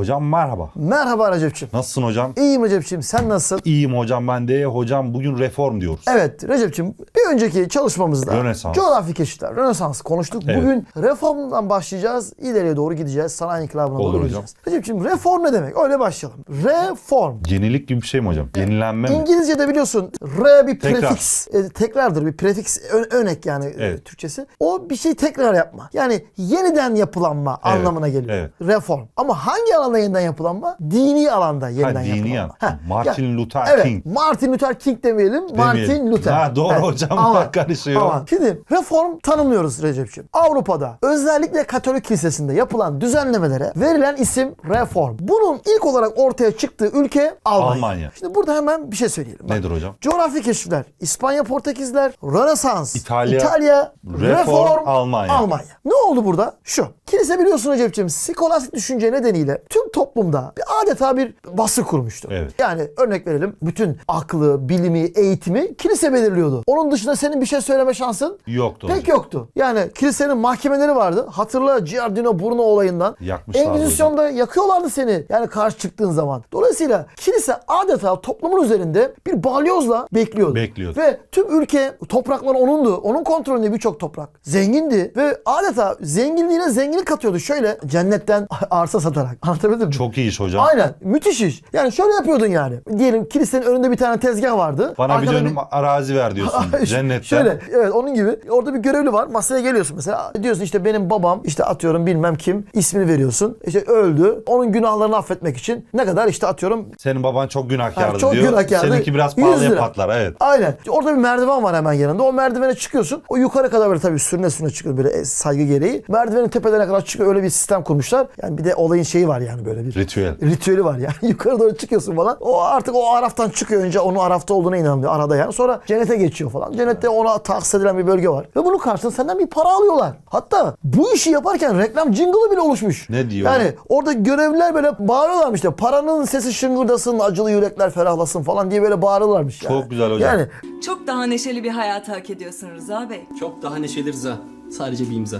Hocam merhaba. Merhaba Recep'ciğim. Nasılsın hocam? İyiyim Recep'ciğim. Sen nasılsın? İyiyim hocam ben de. Hocam bugün reform diyoruz. Evet Recep'ciğim bir önceki çalışmamızda Rönesans. coğrafi keşifler, Rönesans konuştuk. Evet. Bugün reformdan başlayacağız. İleriye doğru gideceğiz. Sanayi inkılabına Olur doğru hocam. gideceğiz. Recep'ciğim reform ne demek? Öyle başlayalım. Reform. Yenilik gibi bir şey mi hocam? Yenilenme mi? İngilizce'de biliyorsun R bir Tekrar. prefiks, e, tekrardır bir prefiks ö- örnek yani e, Evet. Türkçesi. O bir şey tekrar yapma. Yani yeniden yapılanma Evet, anlamına geliyor. evet. Reform. Ama hangi alanda yeniden yapılanma? Dini alanda yeniden Ha, dini yapılanma. yan. Ha, Martin Luther evet, King. Martin Luther King demeyelim. Martin Luther. Ha, doğru Evet. hocam, Ama- karışıyor. ama Şimdi reform tanımlıyoruz Recep'ciğim. Avrupa'da özellikle Katolik Kilisesi'nde yapılan düzenlemelere verilen isim reform. Bunun ilk olarak ortaya çıktığı ülke Almanya. Almanya. Şimdi burada hemen bir şey söyleyelim. Bak, Nedir hocam? Coğrafi keşifler, İspanya, Portekizler, Rönesans, İtalya, İtalya, Reform, Almanya. Almanya. Ne oldu burada? Şu. Kilise biliyorsun Recep'ciğim skolastik düşünce nedeniyle tüm toplumda bir adeta bir baskı kurmuştu. Evet. Yani örnek verelim bütün aklı, bilimi, eğitimi kilise belirliyordu. Onun dışında senin bir şey söyleme şansın Yoktu pek hocam. yoktu. Yani kilisenin mahkemeleri vardı. Hatırla Giardino Bruno olayından. Yakmışlardı Engizisyon'da yakıyorlardı seni. Yani karşı çıktığın zaman. Dolayısıyla kilise adeta toplumun üzerinde bir balyozla bekliyordu. Bekliyordu. Ve tüm ülke topraklar onundu. Onun kontrolünde birçok toprak. Zengindi ve adeta zenginliğine zenginlik katıyordu. Şöyle cennetten arsa satarak. Anlatabildim mi? Çok iyi iş hocam. Aynen. Müthiş iş. Yani şöyle yapıyordun yani. Diyelim kilisenin önünde bir tane tezgah vardı. Bana bir Arkada dönüm arazi ver diyorsun. Cennetten. Şöyle evet onun gibi. Orada bir görevli var. Masaya geliyorsun mesela. Diyorsun işte benim babam işte atıyorum bilmem kim ismini veriyorsun. İşte öldü. Onun günahlarını affetmek için ne kadar işte atıyorum Senin baban çok günahkardı Ha, çok diyor. günahkardı. Seninki biraz 100 pahalıya patlar. Evet. Aynen. Orada bir merdiven var hemen yanında. O merdivene çıkıyorsun. O yukarı kadar böyle tabii sürüne sürüne çıkıyor böyle e, saygı gereği. Merdivenin tepelerine kadar çıkıyor. Öyle bir sistem kurmuşlar. Yani bir de olayın şeyi var yani böyle bir Ritüel. ritüeli var yani. Yukarı doğru çıkıyorsun falan. O artık o araftan çıkıyor. Önce onun arafta olduğuna inanılıyor. Arada yani. Sonra cennete geçiyor falan. Cennette ona tahsis edilen bir bölge var. Ve bunun karşılığında senden bir para alıyorlar. Hatta bu işi yaparken reklam jingle'ı bile oluşmuş. Ne diyor? Yani orada görevliler böyle bağırıyorlarmış işte. Paranın sesi şıngırdasın, acılı yürekler ferahlasın falan diye böyle bağırıyorlarmış. Yani. Çok güzel hocam. Yani Çok daha neşeli bir hayat hak ediyorsun Rıza Bey. Çok daha neşeli Rıza. Sadece bir imza.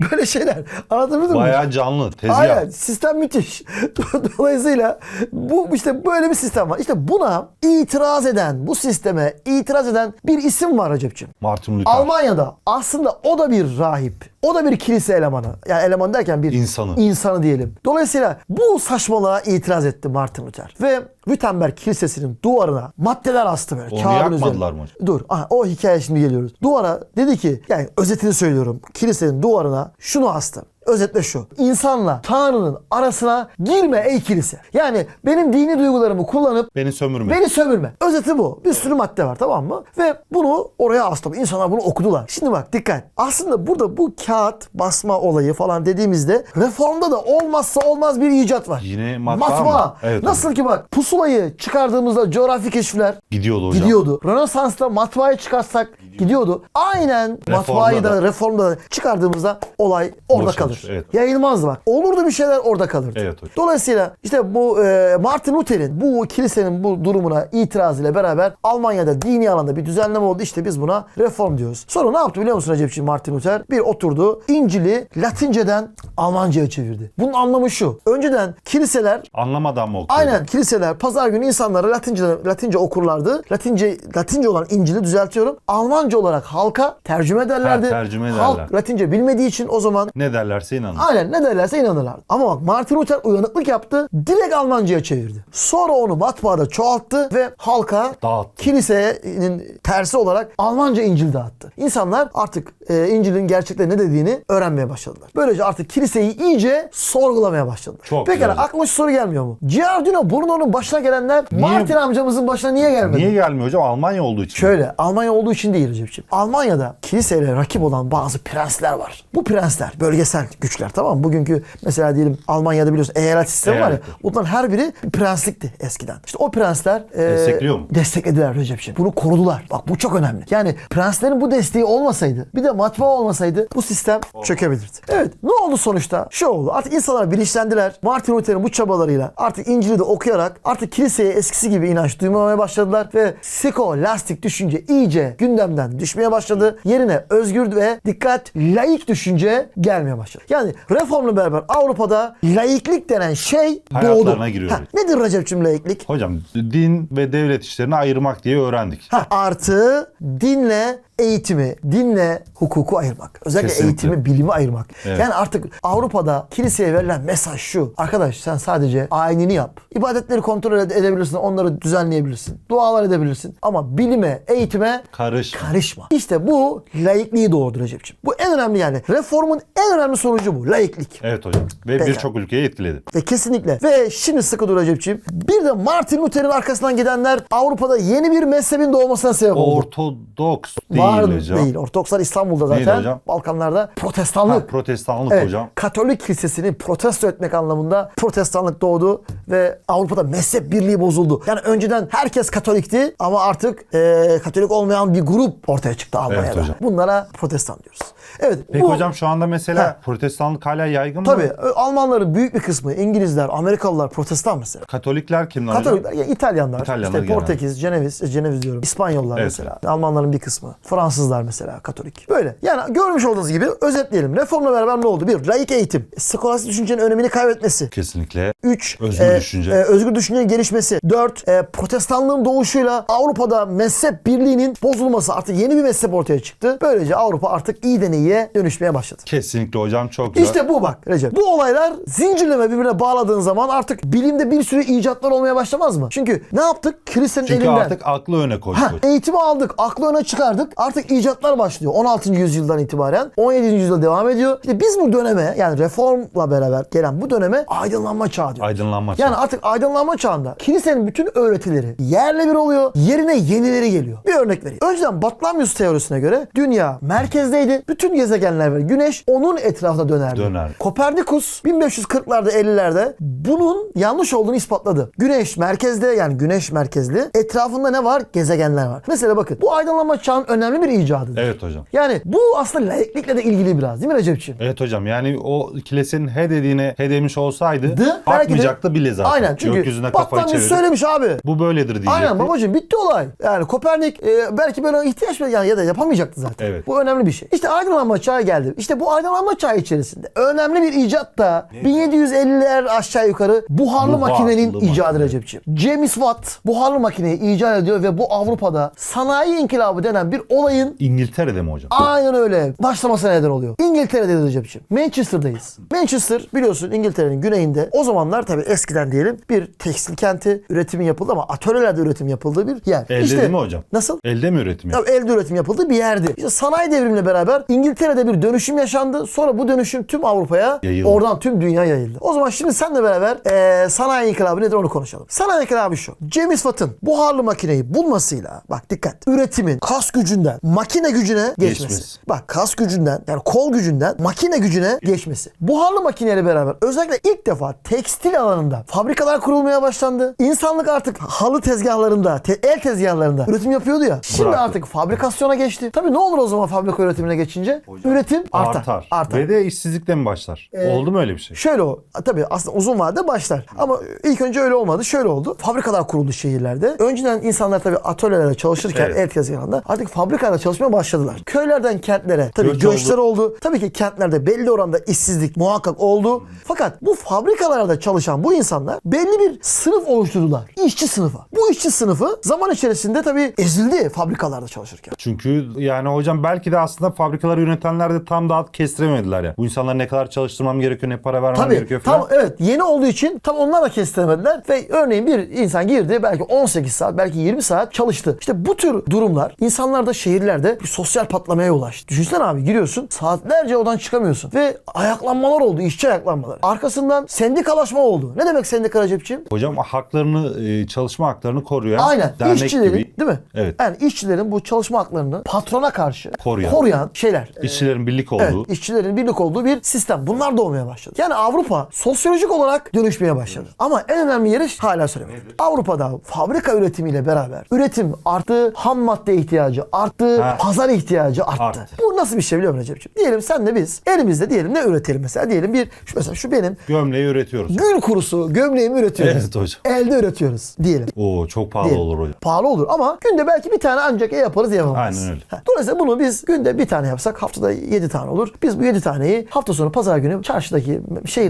böyle şeyler. Anlatabildim mi? Bayağı canlı. Tezgah. Aynen sistem müthiş. Dolayısıyla bu işte böyle bir sistem var. İşte buna itiraz eden, bu sisteme itiraz eden bir isim var Recep'ciğim. Martin Luther. Almanya'da aslında o da bir rahip. O da bir kilise elemanı. Yani eleman derken bir İnsanı. insanı diyelim. Dolayısıyla bu saçmalığa itiraz etti Martin Luther. Ve Wittenberg Kilisesi'nin duvarına maddeler astı böyle. Onu kağıdın yakmadılar üzerine. mı hocam? Dur. Aha, o hikaye şimdi geliyoruz. Duvara dedi ki yani özetini söylüyorum. Kilisenin duvarına şunu astı. Özetle şu. İnsanla Tanrı'nın arasına girme ey kilise. Yani benim dini duygularımı kullanıp Beni sömürme. Beni sömürme. Özeti bu. Bir sürü madde var tamam mı? Ve bunu oraya astım. İnsanlar bunu okudular. Şimdi bak dikkat. Aslında burada bu kağıt basma olayı falan dediğimizde reformda da olmazsa olmaz bir icat var. Yine matbaa mı? Evet Nasıl ki bak pusulayı çıkardığımızda coğrafi keşifler Gidiyordu hocam. gidiyordu. Rönesans'ta matbaayı çıkartsak gidiyordu. Aynen matbaayı da, da. reformda da çıkardığımızda olay orada Boşalır, kalır. evet. Yayılmazdı bak. Olurdu bir şeyler orada kalırdı. Evet hocam. Dolayısıyla işte bu e, Martin Luther'in bu kilisenin bu durumuna itiraz ile beraber Almanya'da dini alanda bir düzenleme oldu. İşte biz buna reform diyoruz. Sonra ne yaptı biliyor musun Recepciğim Martin Luther? Bir oturdu İncil'i Latinceden Almanca'ya çevirdi. Bunun anlamı şu. Önceden kiliseler Anlamadan mı okuyordu? Aynen kiliseler pazar günü insanlara Latince Latince okurlardı. Latince Latince olan İncil'i düzeltiyorum. Almanca olarak halka tercüme ederlerdi. Ha, tercüme Halk ederler. Latince bilmediği için o zaman Ne derlerse inanın. Aynen ne derlerse inanırlar. Ama bak Martin Luther uyanıklık yaptı. Direkt Almanca'ya çevirdi. Sonra onu matbaada çoğalttı ve halka Dağıttı. kilisenin tersi olarak Almanca İncil dağıttı. İnsanlar artık e, İncil'in gerçekten ne dediğini öğrenmeye başladılar. Böylece artık kiliseyi iyice sorgulamaya başladılar. Çok Peki güzel. aklıma şu soru gelmiyor mu? Giardino Bruno'nun başına gelenler Martin amcamızın başına niye gelmedi? Niye gelmiyor hocam? Almanya olduğu için. Şöyle Almanya olduğu için değil Recep'ciğim. Almanya'da kiliseyle rakip olan bazı prensler var. Bu prensler bölgesel güçler tamam mı? Bugünkü mesela diyelim Almanya'da biliyorsun eyalet sistemi var ya. Eyalet. Bunların her biri bir prenslikti eskiden. İşte o prensler e, Destekliyor mu? Desteklediler Recep'ciğim. Bunu korudular. Bak bu çok önemli. Yani prenslerin bu desteği olmasaydı bir de matbaa olmasaydı bu sistem çökebilirdi. Evet ne oldu sonuçta? Şu oldu. Artık insanlar bilinçlendiler. Martin Luther'in bu çabalarıyla artık İncil'i de okuyarak artık kiliseye eskisi gibi inanç duymamaya başladılar ve skolastik düşünce iyice gündemden düşmeye başladı. Yerine özgür ve dikkat laik düşünce gelmeye başladı. Yani reformla beraber Avrupa'da laiklik denen şey doğdu. Giriyor. Ha, nedir Recep'cim laiklik? Hocam din ve devlet işlerini ayırmak diye öğrendik. Ha, artı dinle eğitimi, dinle hukuku ayırmak. Özellikle Kesinlikle. eğitimi, bilimi ayırmak. Evet. Yani artık Avrupa'da kiliseye verilen mesaj şu. Arkadaş sen sadece ayinini yap. İbadetleri kontrol ede- edebilirsin, onları düzenleyebilirsin. Dualar edebilirsin. Ama bilime, eğitime Karış. karışma. İşte bu laikliği doğurdu Recep'ciğim. Bu en önemli yani. Reformun en önemli sonucu bu. Laiklik. Evet hocam. Ve birçok ülkeyi etkiledi. Ve kesinlikle. Ve şimdi sıkı dur Recep'ciğim. Bir de Martin Luther'in arkasından gidenler Avrupa'da yeni bir mezhebin doğmasına sebep oldu. Ortodoks değil Var hocam. değil. Ortodokslar İstanbul'da zaten. hocam? Balkanlarda protestanlık. Ha, protestanlık Evet, hocam. Katolik kilisesini protesto etmek anlamında protestanlık doğdu ve Avrupa'da mezhep birliği bozuldu. Yani önceden herkes Katolikti ama artık e, Katolik olmayan bir grup ortaya çıktı Almanya'da. hocam. Bunlara protestan diyoruz. Evet. Peki bu- hocam şu anda mesela Ha. protestanlık hala yaygın mı? Tabii Almanların büyük bir kısmı İngilizler, Amerikalılar protestan mesela. Katolikler kimler hocam? Katolikler, ya İtalyanlar, İtalyanlar işte. Portekiz, Ceneviz, Ceneviz diyorum. İspanyollar Evet. mesela. Almanların bir kısmı. Fransızlar mesela Katolik. Böyle. Yani görmüş olduğunuz gibi özetleyelim. Reformla beraber ne oldu? Bir, laik eğitim. Skolastik düşüncenin önemini kaybetmesi. Kesinlikle. 3. Özgür düşünce. özgür düşüncenin gelişmesi. 4. protestanlığın doğuşuyla Avrupa'da mezhep birliğinin bozulması. Artık yeni bir mezhep ortaya çıktı. Böylece Avrupa artık iyiden iyiye dönüşmeye başladı. Kesinlikle hocam çok güzel. İşte bu bak Recep. Bu olaylar zincirleme birbirine bağladığın zaman artık bilimde bir sürü icatlar olmaya başlamaz mı? Çünkü ne yaptık? Kilisenin Çünkü elinden. artık aklı öne koyduk. Ha, eğitimi aldık, aklı öne çıkardık. Artık icatlar başlıyor. 16. yüzyıldan itibaren 17. yüzyılda devam ediyor. İşte biz bu döneme yani reformla beraber gelen bu döneme aydınlanma çağı diyoruz. Aydınlanma Yani çağı. artık aydınlanma çağında kilisenin bütün öğretileri yerle bir oluyor. Yerine yenileri geliyor. Bir örnek vereyim. Önceden Batlamyus teorisine göre dünya merkezdeydi. Bütün gezegenler ve güneş onun etrafında dönerdi. Döner. Kopernikus 1540'larda 50'lerde bunun yanlış olduğunu ispatladı. Güneş merkezde yani güneş merkezli. Etrafında ne var? Gezegenler var. Mesela bakın bu aydınlanma çağın önemli bir icadıdır. Evet hocam. Yani bu aslında laiklikle de ilgili biraz değil mi Recep'ciğim? Evet hocam yani o kilisenin he dediğine he demiş olsaydı Dı, belki de- bile zaten. Aynen çünkü Gökyüzüne kafayı çevirip söylemiş abi. bu böyledir diyecekti. Aynen babacığım bitti olay. Yani Kopernik e, belki böyle ihtiyaç yani ya da yapamayacaktı zaten. Evet. Bu önemli bir şey. İşte aydınlanma çağı geldi. İşte bu aydınlanma çağı içerisinde önemli bir icat da 1750'ler aşağı yukarı buharlı, Buharlı makinenin makine. icadı Recep'ciğim. James Watt buharlı makineyi icat ediyor ve bu Avrupa'da sanayi inkılabı denen bir olayın İngiltere'de mi hocam? Aynen öyle. Başlamasına neden oluyor. İngiltere'de Recep'ciğim. Manchester'dayız. Manchester biliyorsun İngiltere'nin güneyinde. O zamanlar tabii eskiden diyelim bir tekstil kenti üretimi yapıldı ama atölyelerde üretim yapıldığı bir yer. Elde değil mi hocam? Nasıl? Elde mi üretimi? Tabii elde üretim yapıldığı bir yerdi. İşte sanayi devrimiyle beraber İngiltere'de bir dönüşüm yaşandı. Sonra bu dönüşüm tüm Avrupa'ya, Yayıldı. oradan tüm dünya yayıldı. O zaman şimdi senle beraber eee sanayi inkılabı nedir onu konuşalım. Sanayi inkılabı şu. James Watt'ın buharlı makineyi bulmasıyla bak dikkat. Üretimin kas gücünden makine gücüne geçmesi. Geçmesi. Bak kas gücünden yani kol gücünden makine gücüne geçmesi. Buharlı makineyle beraber özellikle ilk defa tekstil alanında fabrikalar kurulmaya başlandı. İnsanlık artık halı tezgahlarında, te- el tezgahlarında üretim yapıyordu ya. Şimdi Bıraktı. artık fabrikasyona geçti. Tabii ne olur o zaman fabrika üretimine geçince? Üretim artar. Artar. Artar. Ve de işsizlikle mi başlar? Oldu mu öyle bir şey? Şöyle o. Tabii aslında uzun vadede başlar. Ama ilk önce öyle olmadı. Şöyle oldu. Fabrikalar kuruldu şehirlerde. Önceden insanlar tabii atölyelerde çalışırken Evet. el tezgahında artık fabrikalarda çalışmaya başladılar. Köylerden kentlere tabii Göç göçler oldu. Tabii ki kentlerde belli oranda işsizlik muhakkak oldu. Fakat bu fabrikalarda çalışan bu insanlar belli bir sınıf oluşturdular. İşçi sınıfı. Bu işçi sınıfı zaman içerisinde tabii ezildi fabrikalarda çalışırken. Çünkü yani hocam belki de aslında fabrikaları yönetenler de tam daha kestiremediler ya. Bu insanlara ne kadar çalıştırmam gerekiyor, ne para vermem Tabii gerekiyor falan. tam evet yeni olduğu için tam onlar da kestiremediler ve örneğin bir insan girdi belki 18 saat belki 20 saat çalıştı. İşte bu tür durumlar insanlarda şehirlerde bir sosyal patlamaya yol açtı. Düşünsene abi giriyorsun saatlerce odan çıkamıyorsun ve ayaklanmalar oldu işçi ayaklanmaları. Arkasından sendikalaşma oldu. Ne demek sendika Recep'ciğim? Hocam haklarını, e, çalışma haklarını koruyan Aynen dernek işçilerin gibi. değil mi? Evet. Yani işçilerin bu çalışma haklarını patrona karşı Koruyan. koruyan şeyler. İşçilerin birlik olduğu. Evet, işçilerin birlik olduğu bir sistem. Bunlar doğmaya başladı. Yani Avrupa sosyolojik olarak dönüşmeye başladı. Ama en önemli yeri hala söylemedim. Avrupa'da fabrika üretimiyle beraber üretim arttı, ham madde ihtiyacı arttı. Arttı, Ha. pazar ihtiyacı arttı. Arttı. Bu nasıl bir şey biliyor musun Recep'ciğim? Diyelim sen de biz elimizde diyelim ne üretelim mesela? Diyelim bir şu mesela şu benim Gömleği üretiyoruz. gül kurusu gömleğimi üretiyoruz. Evet hocam. Elde üretiyoruz diyelim. Oo çok pahalı Diyelim. olur hocam. Pahalı olur ama günde belki bir tane ancak yaparız yapamayız. Aynen öyle. Ha, Dolayısıyla bunu biz günde bir tane yapsak haftada 7 tane olur. Biz bu 7 taneyi hafta sonu pazar günü çarşıdaki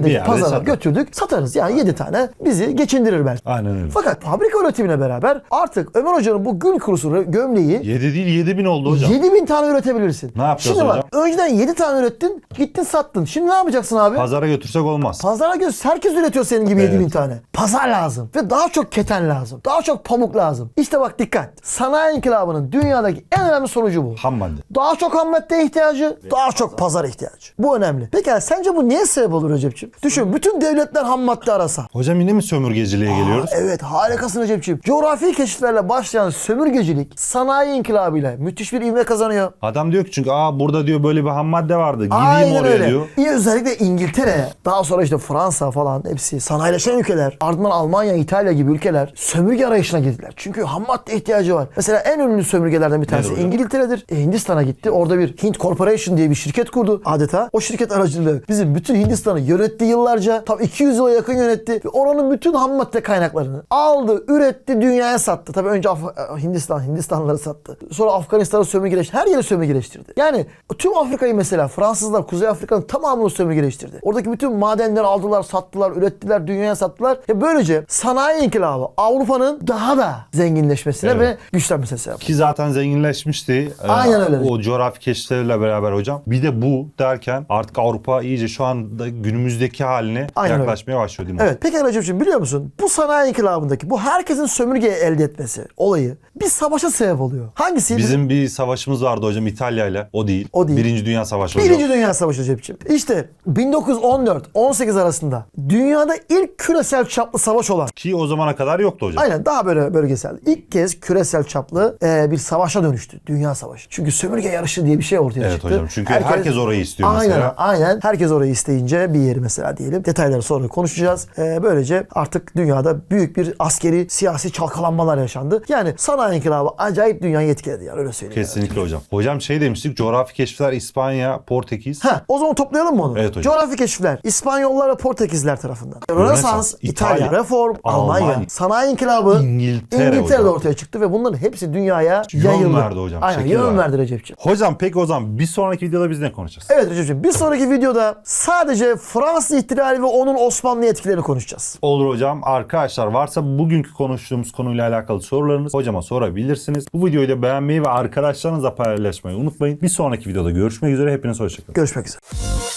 Bir yerde pazara satarız. götürdük satarız. Yani 7 tane bizi geçindirir belki. Aynen öyle. Fakat fabrika üretimine beraber artık Ömer Hoca'nın bu gül kurusu gömleği 7 değil 7 bin oldu hocam. 7000 tane üretebilirsin. Ne yapacağız Şimdi hocam? bak önceden 7 tane ürettin gittin sattın. Şimdi ne yapacaksın abi? Pazara götürsek olmaz. Pazara göz herkes üretiyor senin gibi Evet. 7000 tane. Pazar lazım ve daha çok keten lazım. Daha çok pamuk lazım. İşte bak dikkat. Sanayi inkılabının dünyadaki en önemli sonucu bu. Ham madde. Daha çok ham madde ihtiyacı, daha çok pazar ihtiyacı. Bu önemli. Peki sence bu niye sebep olur Recep'ciğim? Düşün bütün devletler ham madde arasa. Hocam yine mi sömürgeciliğe geliyoruz? Evet harikasın Recep'ciğim. Coğrafi keşiflerle başlayan sömürgecilik sanayi inkılabıyla müthiş bir ivme kazanıyor. Adam diyor ki çünkü aa burada diyor böyle bir ham madde vardı. Gideyim Aynen oraya öyle. diyor. İyi özellikle İngiltere, daha sonra işte Fransa falan hepsi sanayileşen ülkeler. Ardından Almanya, İtalya gibi ülkeler sömürge arayışına girdiler. Çünkü ham madde ihtiyacı var. Mesela en ünlü sömürgelerden bir tanesi Nedir? İngiltere'dir. E, Hindistan'a gitti. Orada bir Hint Corporation diye bir şirket kurdu adeta. O şirket aracılığıyla bizim bütün Hindistan'ı yönetti yıllarca. Tam 200 yıla yakın yönetti. Ve oranın bütün ham madde kaynaklarını aldı, üretti, dünyaya sattı. Tabii önce Af- Hindistan, Hindistanlıları sattı. Sonra Afganistan'ı sömürgeleştirdi. Her yeri sömürgeleştirdi. Yani tüm Afrika'yı mesela Fransızlar Kuzey Afrika'nın tamamını sömürgeleştirdi. Oradaki bütün madenleri aldılar, sattılar, ürettiler, dünyaya sattılar. Ve böylece sanayi inkılabı Avrupa'nın daha da zenginleşmesine Evet. ve güçlenmesine sebep. Ki zaten zenginleşmişti. Ee, Aynen öyle. O coğrafi keşiflerle beraber hocam. Bir de bu derken artık Avrupa iyice şu anda günümüzdeki haline Aynen öyle. yaklaşmaya başlıyor değil mi? Evet. Peki Recep'ciğim biliyor musun? Bu sanayi inkılabındaki bu herkesin sömürge elde etmesi olayı bir savaşa sebep oluyor. Hangisi? Bizim bir savaşımız vardı hocam İtalya ile. O değil. O değil. Birinci Dünya Savaşı hocam. Birinci Dünya Savaşı Recep'ciğim. İşte 1914-18 arasında dünyada ilk küresel çaplı savaş olan Ki o zamana kadar yoktu hocam. Aynen daha böyle bölgesel. İlk kez küresel çaplı e, bir savaşa dönüştü. Dünya Savaşı. Çünkü sömürge yarışı diye bir şey ortaya Evet çıktı. hocam, çünkü herkes orayı istiyor aynen, mesela. Aynen. Herkes orayı isteyince bir yeri mesela diyelim. Detayları sonra konuşacağız. E, böylece artık dünyada büyük bir askeri siyasi çalkalanmalar yaşandı. Yani sanayi inkılabı acayip dünyayı etkiledi yani öyle söyleyeyim. Kesinlikle hocam. Hocam şey demiştik coğrafi keşifler İspanya, Portekiz. Ha, o zaman toplayalım mı onu? Evet hocam. Coğrafi keşifler İspanyollar ve Portekizler tarafından. Rönesans, İtalya, İtalya, Reform, Almanya, Almanya, sanayi inkılabı İngiltere İngiltere'de hocam. ortaya çıktı ve bunların hepsi dünyaya Yön yayıldı. verdi hocam, Aynen şekil yön verdi Recep'ciğim. Hocam peki o zaman bir sonraki videoda biz ne konuşacağız? Evet Recep'ciğim bir sonraki videoda sadece Fransız ihtilali ve onun Osmanlı etkilerini konuşacağız. Olur hocam. Arkadaşlar varsa bugünkü konuştuğumuz konuyla alakalı sorularınız hocama sorabilirsiniz. Bu videoyu da beğenmeyi ve arkadaşlarınızla paylaşmayı unutmayın. Bir sonraki videoda görüşmek üzere. Hepiniz hoşçakalın. Görüşmek üzere.